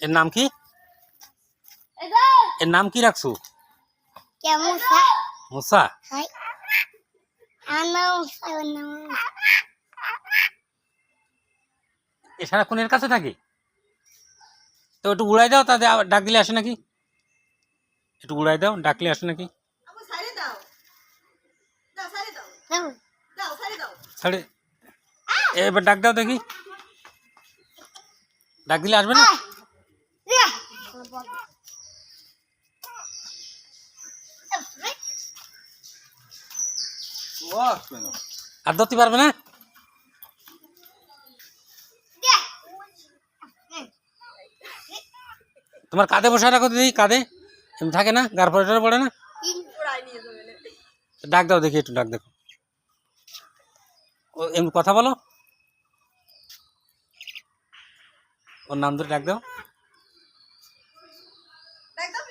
এর নাম কি? এর নাম কি রাখছো? মুসা? এ সারাক্ষণ এর কাছে থাকে? তো একটু উড়াই দাও তাতে আবার ডাক দিলে আসে নাকি? একটু উড়াই দাও ডাকলে আসে নাকি? ছাড়ে। এবার ডাক দাও দেখি। ডাক দিলে আসবে না? আর ধরতে পারবে না? তোমার কাঁধে বসে রাখো দিদি কাঁধে। এমনি থাকে না গার পরে পড়ে না। ডাক দাও দেখি একটু ডাক দেখো। ও এমনি কথা বলো। ওর নাম ধরে ডাক দাও। ডাক দাও